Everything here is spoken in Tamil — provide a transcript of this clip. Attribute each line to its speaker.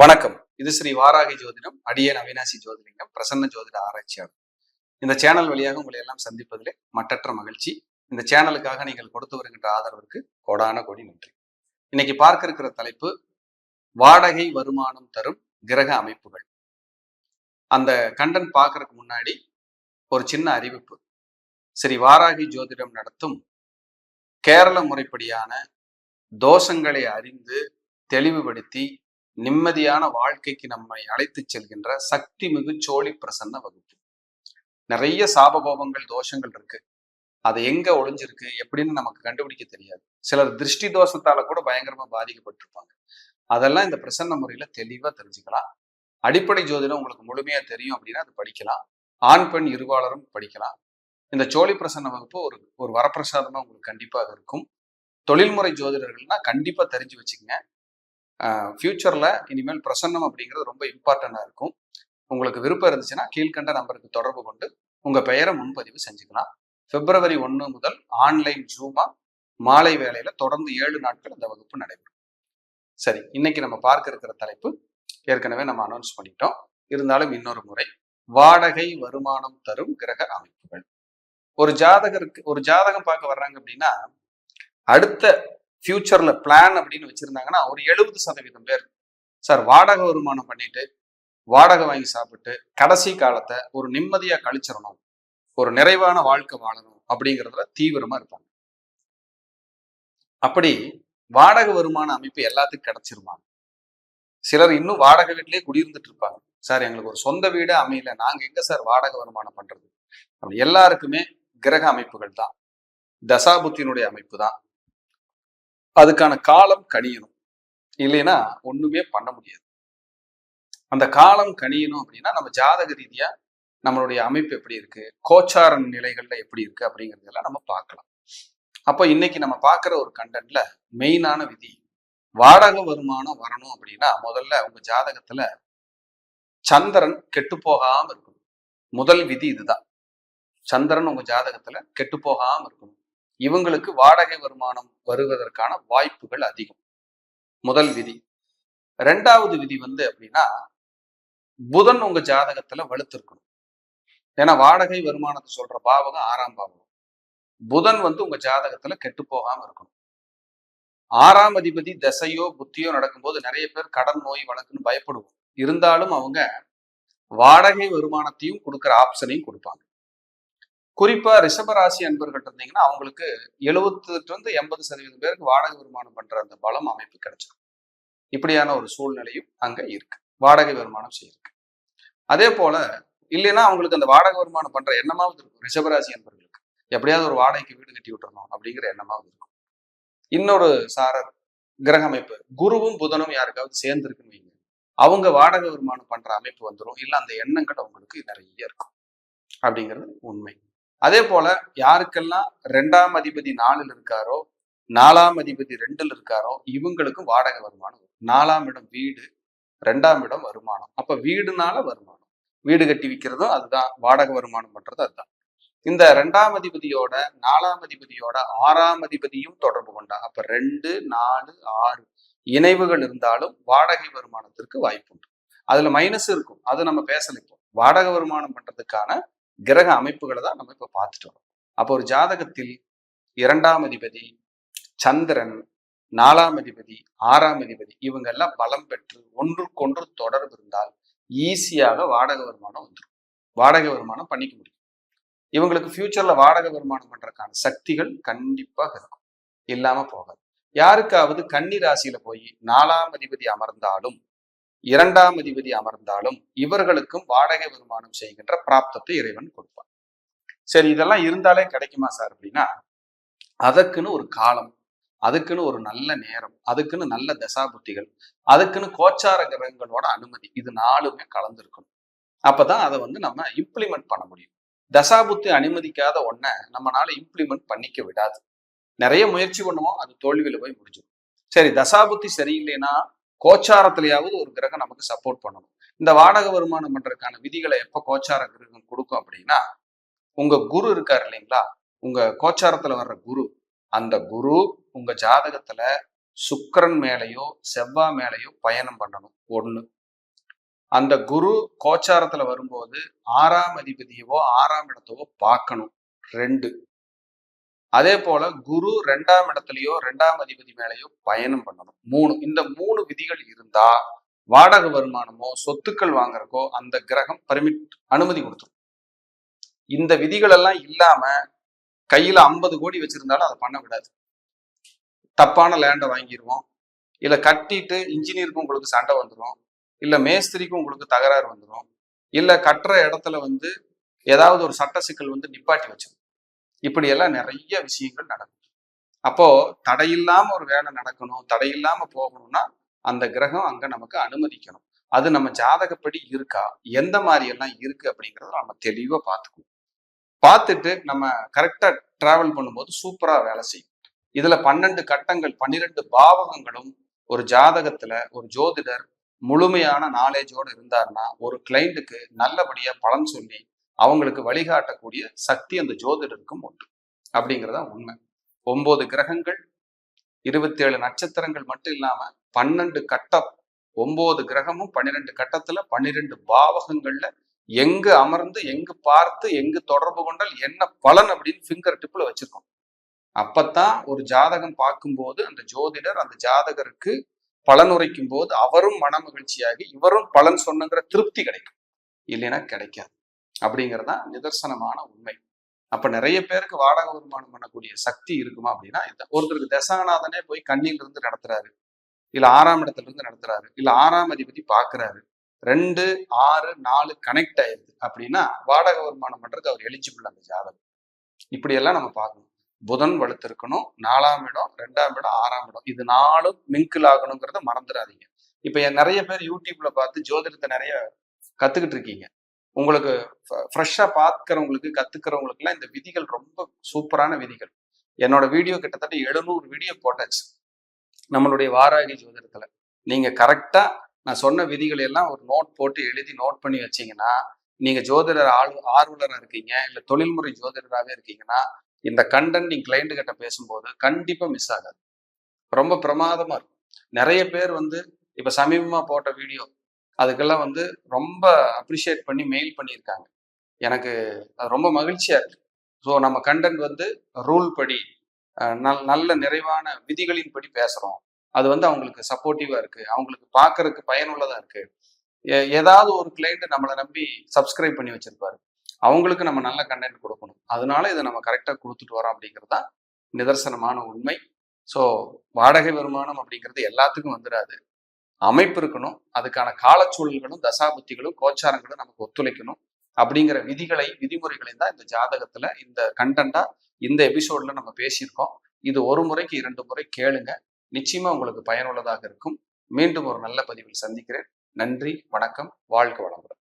Speaker 1: வணக்கம். இது ஸ்ரீ வாராகி ஜோதிடம் அடியேன் அவினாசி ஜோதிலிங்கம் பிரசன்ன ஜோதிட ஆராய்ச்சியாளர். இந்த சேனல் வழியாக உங்களை எல்லாம் சந்திப்பதிலே மட்டற்ற மகிழ்ச்சி. இந்த சேனலுக்காக நீங்கள் கொடுத்து வருகின்ற ஆதரவிற்கு கோடான கோடி நன்றி. இன்னைக்கு பார்க்க இருக்கிற தலைப்பு வாடகை வருமானம் தரும் கிரக அமைப்புகள். அந்த கண்டன் பார்க்கறதுக்கு முன்னாடி ஒரு சின்ன அறிவிப்பு. ஸ்ரீ வாராகி ஜோதிடம் நடத்தும் கேரள முறைப்படியான தோஷங்களை அறிந்து தெளிவுபடுத்தி நிம்மதியான வாழ்க்கைக்கு நம்மை அழைத்துச் செல்கின்ற சக்தி மிகு சோழி பிரசன்ன வகுப்பு. நிறைய சாபகோபங்கள் தோஷங்கள் இருக்கு. அது எங்க ஒளிஞ்சிருக்கு எப்படின்னு நமக்கு கண்டுபிடிக்க தெரியாது. சிலர் திருஷ்டி தோஷத்தால கூட பயங்கரமா பாதிக்கப்பட்டிருப்பாங்க. அதெல்லாம் இந்த பிரசன்ன முறையில தெளிவா தெரிஞ்சுக்கலாம். அடிப்படை ஜோதிடம் உங்களுக்கு முழுமையா தெரியும் அப்படின்னா அது படிக்கலாம். ஆண் பெண் இருவாளரும் படிக்கலாம். இந்த சோழி பிரசன்ன வகுப்பு ஒரு ஒரு வரப்பிரசாதமா உங்களுக்கு கண்டிப்பாக இருக்கும். தொழில்முறை ஜோதிடர்கள்னா கண்டிப்பா தெரிஞ்சு வச்சுக்கங்க. ஃப்யூச்சரில் இனிமேல் பிரசன்னம் அப்படிங்கிறது ரொம்ப இம்பார்ட்டண்டாக இருக்கும். உங்களுக்கு விருப்பம் இருந்துச்சுன்னா கீழ்கண்ட நம்பருக்கு தொடர்பு கொண்டு உங்கள் பெயரை முன்பதிவு செஞ்சுக்கலாம். பிப்ரவரி ஒன்று முதல் ஆன்லைன் ஜூமா மாலை வேலையில் தொடர்ந்து ஏழு நாட்கள் இந்த வகுப்பு நடைபெறும். சரி இன்னைக்கு நம்ம பார்க்க இருக்கிற தலைப்பு ஏற்கனவே நம்ம அனௌன்ஸ் பண்ணிட்டோம். இருந்தாலும் இன்னொரு முறை வாடகை வருமானம் தரும் கிரக அமைப்புகள். ஒரு ஜாதகருக்கு ஒரு ஜாதகம் பார்க்க வர்றாங்க அப்படின்னா அடுத்த ஃபியூச்சரில் பிளான் அப்படின்னு வச்சிருந்தாங்கன்னா ஒரு எழுபது சதவீதம் பேர். சார் வாடகை வருமானம் பண்ணிட்டு வாடகை வாங்கி சாப்பிட்டு கடைசி காலத்தை ஒரு நிம்மதியா கழிச்சிடணும். ஒரு நிறைவான வாழ்க்கை வாழணும் அப்படிங்கிறதுல தீவிரமா இருப்பாங்க. அப்படி வாடகை வருமான அமைப்பு எல்லாத்துக்கும் கிடைச்சிருவாங்க சிலர் இன்னும் வாடகை வீட்டிலேயே குடியிருந்துட்டு இருப்பாங்க. சார் எங்களுக்கு ஒரு சொந்த வீடு அமையல. நாங்க எங்க சார் வாடகை வருமானம் பண்றது? அப்படி எல்லாருக்குமே கிரக அமைப்புகள் தான். தசாபுத்தினுடைய அமைப்பு தான். அதுக்கான காலம் கணியணும். இல்லைன்னா ஒண்ணுமே பண்ண முடியாது. அந்த காலம் கணியணும் அப்படின்னா நம்ம ஜாதக ரீதியா நம்மளுடைய அமைப்பு எப்படி இருக்கு? கோச்சார நிலைகள்ல எப்படி இருக்கு அப்படிங்கறதெல்லாம் நம்ம பார்க்கலாம். அப்போ இன்னைக்கு நம்ம பார்க்குற ஒரு கண்டென்ட்ல மெயினான விதி வாடகை வருமானம் வரணும் அப்படின்னா முதல்ல உங்க ஜாதகத்துல சந்திரன் கெட்டு போகாம இருக்கணும். முதல் விதி இதுதான். சந்திரன் உங்க ஜாதகத்துல கெட்டு போகாம இருக்கணும். இவங்களுக்கு வாடகை வருமானம் வருவதற்கான வாய்ப்புகள் அதிகம். முதல் விதி. ரெண்டாவது விதி வந்து அப்படின்னா புதன் உங்க ஜாதகத்துல வலுத்திருக்கணும். ஏன்னா வாடகை வருமானத்தை சொல்ற பாவகம் ஆறாம் பாவகம். புதன் வந்து உங்க ஜாதகத்துல கெட்டு போகாம இருக்கணும். ஆறாம் அதிபதி தசையோ புத்தியோ நடக்கும்போது நிறைய பேர் கடன் நோய் வழக்குன்னு பயப்படுவோம். இருந்தாலும் அவங்க வாடகை வருமானத்தையும் கொடுக்குற ஆப்ஷனையும் கொடுப்பாங்க. குறிப்பா ரிஷபராசி அன்பர்கள் இருந்தீங்கன்னா அவங்களுக்கு எழுபத்துட்டு இருந்து எண்பது சதவீதம் பேருக்கு வாடகை வருமானம் பண்ற அந்த பலம் அமைப்பு கிடைச்சிடும் இப்படியான ஒரு சூழ்நிலையும் அங்க இருக்கு. வாடகை வருமானம் செய்யிருக்கு அதே போல இல்லைன்னா அவங்களுக்கு அந்த வாடகை வருமானம் பண்ற எண்ணமாவது இருக்கும். ரிஷபராசி அன்பர்களுக்கு. எப்படியாவது ஒரு வாடகைக்கு வீடு கட்டி விட்டுறணும் அப்படிங்கிற எண்ணமாவது இருக்கும். இன்னொரு சாரர் கிரக அமைப்பு. குருவும் புதனும் யாருக்காவது சேர்ந்துருக்குன்னு வைங்க. அவங்க வாடகை வருமானம் பண்ற அமைப்பு வந்துடும் இல்லை அந்த எண்ணங்கள் அவங்களுக்கு நிறைய இருக்கும். அப்படிங்கிறது உண்மை. அதே போல யாருக்கெல்லாம் ரெண்டாம் அதிபதி நாலில் இருக்காரோ நாலாம் அதிபதி ரெண்டுல இருக்காரோ இவங்களுக்கும் வாடகை வருமானம் நாலாம் இடம் வீடு ரெண்டாம் இடம் வருமானம். அப்ப வீடுனால வருமானம். வீடு கட்டி விற்கிறதும் அதுதான் வாடகை வருமானம் பண்றது அதுதான். இந்த ரெண்டாம் அதிபதியோட நாலாம் அதிபதியோட ஆறாம் அதிபதியும் தொடர்பு கொண்டா அப்ப ரெண்டு நாலு ஆறு இணைவுகள் இருந்தாலும் வாடகை வருமானத்திற்கு வாய்ப்பு உண்டு அதுல மைனஸ் இருக்கும். அது நம்ம பேசல இப்போ. வாடகை வருமானம் பண்றதுக்கான கிரக அமைப்புகளை தான் நம்ம இப்ப பார்த்துட்டு வரோம். அப்போ ஒரு ஜாதகத்தில் இரண்டாம் அதிபதி சந்திரன் நாலாம் அதிபதி ஆறாம் அதிபதி இவங்க எல்லாம் பலம் பெற்று ஒன்றுக்கொன்று தொடர்பு இருந்தால் ஈஸியாக வாடகை வருமானம் வந்துடும் வாடகை வருமானம் பண்ணிக்க முடியும். இவங்களுக்கு ஃபியூச்சர்ல வாடகை வருமானம் பண்றதுக்கான சக்திகள் கண்டிப்பாக இருக்கும். இல்லாம போகாது. யாருக்காவது கன்னி ராசியில போய் நாலாம் அதிபதி அமர்ந்தாலும் இரண்டாம் அதிபதி அமர்ந்தாலும் இவர்களுக்கும் வாடகை வருமானம் செய்கின்ற பிராப்தத்தை இறைவன் கொடுப்பான். சரி இதெல்லாம் இருந்தாலே கிடைக்குமா சார் அப்படின்னா அதற்குன்னு ஒரு காலம் அதுக்குன்னு ஒரு நல்ல நேரம் அதுக்குன்னு நல்ல தசாபுத்திகள் அதுக்குன்னு கோச்சார கிரகங்களோட அனுமதி இது நாலுமே கலந்துருக்கணும். அப்பதான் அதை வந்து நம்ம இம்ப்ளிமெண்ட் பண்ண முடியும். தசாபுத்தி அனுமதிக்காத ஒன்றை நம்மளால இம்ப்ளிமெண்ட் பண்ணிக்க விடாது. நிறைய முயற்சி பண்ணுவோம் அது தோல்வியில போய் முடிஞ்சிடும். சரி தசாபுத்தி சரியில்லைன்னா கோச்சாரத்திலேயாவது ஒரு கிரகம் நமக்கு சப்போர்ட் பண்ணணும். இந்த வாடகை வருமானம் பண்றதுக்கான விதிகளை எப்ப கோச்சார கிரகம் கொடுக்கும் அப்படின்னா உங்க குரு இருக்காரு இல்லைங்களா? உங்க கோச்சாரத்துல வர்ற குரு. அந்த குரு உங்க ஜாதகத்துல சுக்கரன் மேலேயோ செவ்வாய் மேலேயோ பயணம் பண்ணணும். ஒண்ணு. அந்த குரு கோச்சாரத்துல வரும்போது ஆறாம் அதிபதியவோ ஆறாம் இடத்தவோ பார்க்கணும். ரெண்டு. அதே போல குரு ரெண்டாம் இடத்துலயோ ரெண்டாம் அதிபதி மேலேயோ பயணம் பண்ணணும். மூணு இந்த மூணு விதிகள் இருந்தா வாடகை வருமானமோ சொத்துக்கள் வாங்குறக்கோ அந்த கிரகம் பர்மிட் அனுமதி கொடுத்துரும். இந்த விதிகள் எல்லாம் இல்லாம கையில ஐம்பது கோடி வச்சிருந்தாலும் அதை பண்ண விடாது. தப்பான லேண்டை வாங்கிடுவோம் இல்லை கட்டிட்டு இன்ஜினியருக்கும் உங்களுக்கு சண்டை வந்துடும் இல்லை மேஸ்திரிக்கும் உங்களுக்கு தகராறு வந்துடும் இல்லை கட்டுற இடத்துல வந்து ஏதாவது ஒரு சட்ட சிக்கல் வந்து நிப்பாட்டி வச்சிடும் இப்படியெல்லாம் நிறைய விஷயங்கள் நடக்கும். அப்போ தடையில்லாம ஒரு வேலை நடக்கணும் தடையில்லாம போகணும்னா அந்த கிரகம் அங்க நமக்கு அனுமதிக்கணும். அது நம்ம ஜாதகப்படி இருக்கா? எந்த மாதிரி எல்லாம் இருக்கு அப்படிங்கறத நம்ம தெளிவா பார்த்துக்கணும். பார்த்துட்டு நம்ம கரெக்டா டிராவல் பண்ணும்போது சூப்பரா வேலை செய்யும். இதுல பன்னெண்டு கட்டங்கள் பன்னிரெண்டு பாவகங்களும் ஒரு ஜாதகத்துல ஒரு ஜோதிடர் முழுமையான நாலேஜோடு இருந்தாருன்னா ஒரு கிளைண்ட்டுக்கு நல்லபடியா பலன் சொல்லி அவங்களுக்கு வழிகாட்டக்கூடிய சக்தி அந்த ஜோதிடருக்கும் உண்டு. அப்படிங்கிறதா உண்மை. ஒன்பது கிரகங்கள் இருபத்தேழு நட்சத்திரங்கள் மட்டும் இல்லாம பன்னெண்டு கட்டம். ஒன்பது கிரகமும் பன்னிரெண்டு கட்டத்துல பன்னிரெண்டு பாவகங்கள்ல எங்கு அமர்ந்து எங்கு பார்த்து எங்கு தொடர்பு கொண்டால் என்ன பலன் அப்படின்னு ஃபிங்கர் டிப்ல வச்சிருக்கோம். அப்பத்தான் ஒரு ஜாதகம் பார்க்கும்போது அந்த ஜோதிடர் அந்த ஜாதகருக்கு பலன் உரைக்கும் போது அவரும் மன மகிழ்ச்சியாகி இவரும் பலன் சொன்னுங்கிற திருப்தி கிடைக்கும். இல்லைன்னா கிடைக்காது. அப்படிங்கிறதா நிதர்சனமான உண்மை. அப்ப நிறைய பேருக்கு வாடகை வருமானம் பண்ணக்கூடிய சக்தி இருக்குமா அப்படின்னா இந்த ஒருத்தருக்கு தசாநாதனே போய் கண்ணில இருந்து நடத்துறாரு. இல்ல ஆறாம் இடத்துல இருந்து நடத்துறாரு. இல்ல ஆறாம் அதிபதி பாக்குறாரு. ரெண்டு ஆறு நாலு கனெக்ட் ஆயிருது அப்படின்னா வாடகை வருமானம் பண்றதுக்கு அவர் எலிஜிபிள் அந்த ஜாதகம். இப்படியெல்லாம் நம்ம பார்க்கணும். புதன் வலுத்திருக்கணும். நாலாம் இடம் ரெண்டாம் இடம் ஆறாம் இடம். இது நாலும் மிங்கிள் ஆகணுங்கிறத மறந்துடாதீங்க. இப்ப நிறைய பேர் யூடியூப்ல பார்த்து ஜோதிடத்தை நிறைய கத்துக்கிட்டு இருக்கீங்க. உங்களுக்கு ஃப்ரெஷ்ஷாக பார்க்குறவங்களுக்கு கற்றுக்கிறவங்களுக்குலாம் இந்த விதிகள் ரொம்ப சூப்பரான விதிகள். என்னோட வீடியோ கிட்டத்தட்ட எழுநூறு வீடியோ போட்டாச்சு. நம்மளுடைய வாராகி ஜோதிடத்தில். நீங்கள் கரெக்டாக நான் சொன்ன விதிகள் எல்லாம் ஒரு நோட் போட்டு எழுதி நோட் பண்ணி வச்சீங்கன்னா நீங்கள் ஜோதிடர் ஆள் ஆர்வலராக இருக்கீங்க இல்லை தொழில்முறை ஜோதிடராக இருக்கீங்கன்னா இந்த கண்டன் நீங்கள் கிளைண்ட் கிட்ட பேசும்போது கண்டிப்பாக மிஸ் ஆகாது. ரொம்ப பிரமாதமாக இருக்கும். நிறைய பேர் வந்து இப்போ சமீபமாக போட்ட வீடியோ அதுக்கெல்லாம் வந்து ரொம்ப அப்ரிஷியேட் பண்ணி மெயில் பண்ணியிருக்காங்க. எனக்கு அது ரொம்ப மகிழ்ச்சியாக இருக்கு. ஸோ நம்ம கண்டென்ட் வந்து ரூல் படி நல் நல்ல நிறைவான விதிகளின் படி பேசுகிறோம் அது வந்து அவங்களுக்கு சப்போர்ட்டிவாக இருக்குது அவங்களுக்கு பார்க்கறதுக்கு பயனுள்ளதாக இருக்குது ஏதாவது ஒரு கிளைண்ட் நம்மளை நம்பி சப்ஸ்கிரைப் பண்ணி வச்சுருப்பாரு. அவங்களுக்கு நம்ம நல்ல கண்டென்ட் கொடுக்கணும். அதனால இதை நம்ம கரெக்டாக கொடுத்துட்டு வரோம் அப்படிங்கிறது தான் நிதர்சனமான உண்மை. ஸோ வாடகை வருமானம் அப்படிங்கிறது எல்லாத்துக்கும் வந்துடாது. அமைப்பு இருக்கணும் அதுக்கான காலச்சூழல்களும் தசாபுத்திகளும் கோச்சாரங்களும் நமக்கு ஒத்துழைக்கணும் அப்படிங்கிற விதிகளை விதிமுறைகளை தான் இந்த ஜாதகத்துல இந்த கண்டென்ட்டா இந்த எபிசோட்ல நம்ம பேசியிருக்கோம். இது ஒரு முறைக்கு இரண்டு முறை கேளுங்க. நிச்சயமா உங்களுக்கு பயனுள்ளதாக இருக்கும். மீண்டும் ஒரு நல்ல பதிவில் சந்திக்கிறேன். நன்றி வணக்கம் வாழ்க வளமுடன்.